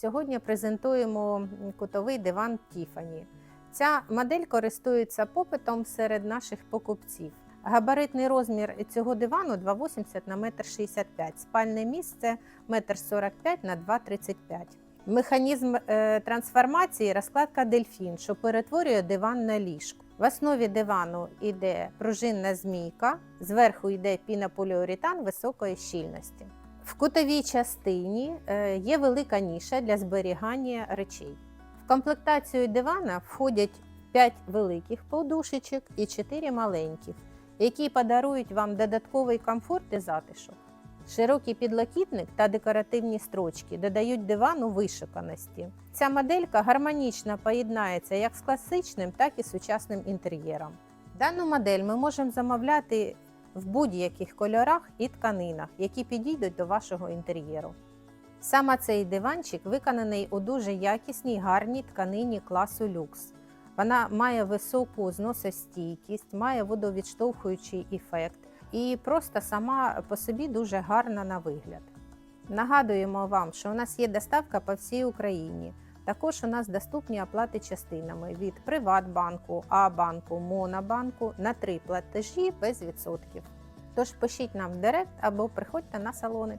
Сьогодні презентуємо кутовий диван Тіфані. Ця модель користується попитом серед наших покупців. Габаритний розмір цього дивану 2,80 на 1,65 м. Спальне місце 1,45 м на 2,35 м. Механізм е, трансформації розкладка дельфін, що перетворює диван на ліжко. В основі дивану йде пружинна змійка, зверху йде пінополіуретан високої щільності. В кутовій частині е, є велика ніша для зберігання речей. В комплектацію дивана входять 5 великих подушечок і 4 маленьких, які подарують вам додатковий комфорт і затишок. Широкий підлокітник та декоративні строчки додають дивану вишуканості. Ця моделька гармонічно поєднається як з класичним, так і сучасним інтер'єром. Дану модель ми можемо замовляти в будь-яких кольорах і тканинах, які підійдуть до вашого інтер'єру. Саме цей диванчик виконаний у дуже якісній гарній тканині класу люкс. Вона має високу зносостійкість, має водовідштовхуючий ефект і просто сама по собі дуже гарна на вигляд. Нагадуємо вам, що у нас є доставка по всій Україні. Також у нас доступні оплати частинами від Приватбанку, А-банку, Монобанку на три платежі без відсотків. Тож пишіть нам в директ або приходьте на салони.